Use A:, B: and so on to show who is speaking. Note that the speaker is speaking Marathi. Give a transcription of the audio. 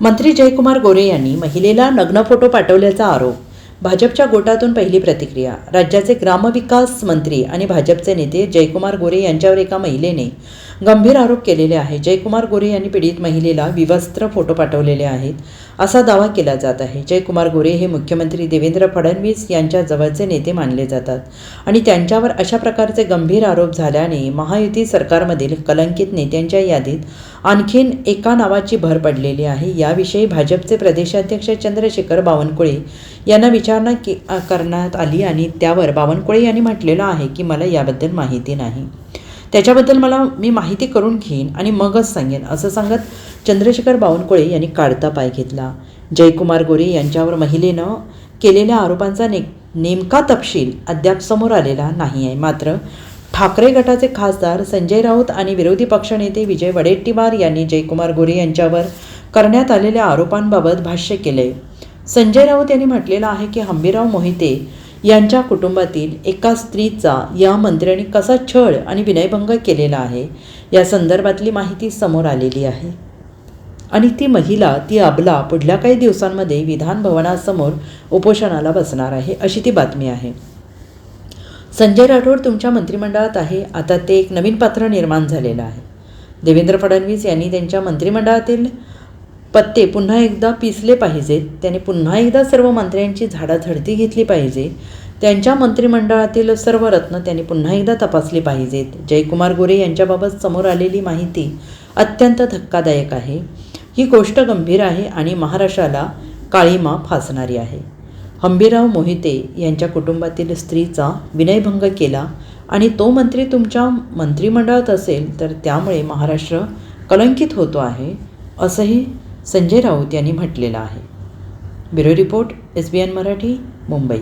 A: मंत्री जयकुमार गोरे यांनी महिलेला नग्न फोटो पाठवल्याचा आरोप भाजपच्या गोटातून पहिली प्रतिक्रिया. राज्याचे ग्रामविकास मंत्री आणि भाजपचे नेते जयकुमार गोरे यांच्यावर एका महिलेने गंभीर आरोप केलेले आहे. जयकुमार गोरे यांनी पीडित महिलेला विवस्त्र फोटो पाठवलेले आहेत असा दावा केला जात आहे. जयकुमार गोरे हे मुख्यमंत्री देवेंद्र फडणवीस यांच्या जवळचे नेते मानले जातात आणि त्यांच्यावर अशा प्रकारचे गंभीर आरोप झाल्याने महायुती सरकारमधील कलंकित नेत्यांच्या यादीत आणखीन एका नावाची भर पडलेली आहे. याविषयी भाजपचे प्रदेशाध्यक्ष चंद्रशेखर बावनकुळे यांना विचार विचारणा के करण्यात आली आणि त्यावर बावनकुळे यांनी म्हटलेलं आहे की मला याबद्दल माहिती नाही. त्याच्याबद्दल मला मी माहिती करून घेईन आणि मगच सांगेन. असं सांगत चंद्रशेखर बावनकुळे यांनी काढता पाय घेतला. जयकुमार गोरे यांच्यावर महिलेनं केलेल्या आरोपांचा ने नेमका तपशील अद्याप समोर आलेला नाही आहे. मात्र ठाकरे गटाचे खासदार संजय राऊत आणि विरोधी पक्षनेते विजय वडेट्टीवार यांनी जयकुमार गोरे यांच्यावर करण्यात आलेल्या आरोपांबाबत भाष्य केले संजय राऊत यांनी म्हटलेलं आहे की हंबीराव मोहिते यांच्या कुटुंबातील एका स्त्रीचा या मंत्र्यांनी कसा छळ आणि विनयभंग केलेला आहे या संदर्भातली माहिती समोर आलेली आहे. आणि ती महिला ती अबला पुढल्या काही दिवसांमध्ये विधान भवनासमोर उपोषणाला बसणार आहे अशी ती बातमी आहे. संजय राठोड तुमच्या मंत्रिमंडळात आहे आता ते एक नवीन पात्र निर्माण झालेलं आहे. देवेंद्र फडणवीस यांनी त्यांच्या मंत्रिमंडळातील पत्ते पुन्हा एकदा पिसले पाहिजेत त्याने पुन्हा एकदा सर्व मंत्र्यांची झाडाझडती घेतली पाहिजे. त्यांच्या मंत्रिमंडळातील सर्व रत्न त्यांनी पुन्हा एकदा तपासली पाहिजेत. जयकुमार गोरे यांच्याबाबत समोर आलेली माहिती अत्यंत धक्कादायक आहे. ही गोष्ट गंभीर आहे आणि महाराष्ट्राला काळीमा फासणारी आहे. हंबीराव मोहिते यांच्या कुटुंबातील स्त्रीचा विनयभंग केला आणि तो मंत्री तुमच्या मंत्रिमंडळात असेल तर त्यामुळे महाराष्ट्र कलंकित होतो आहे असंही संजय राऊत यांनी म्हटलेलं आहे. Bureau report S B N Marathi Mumbai.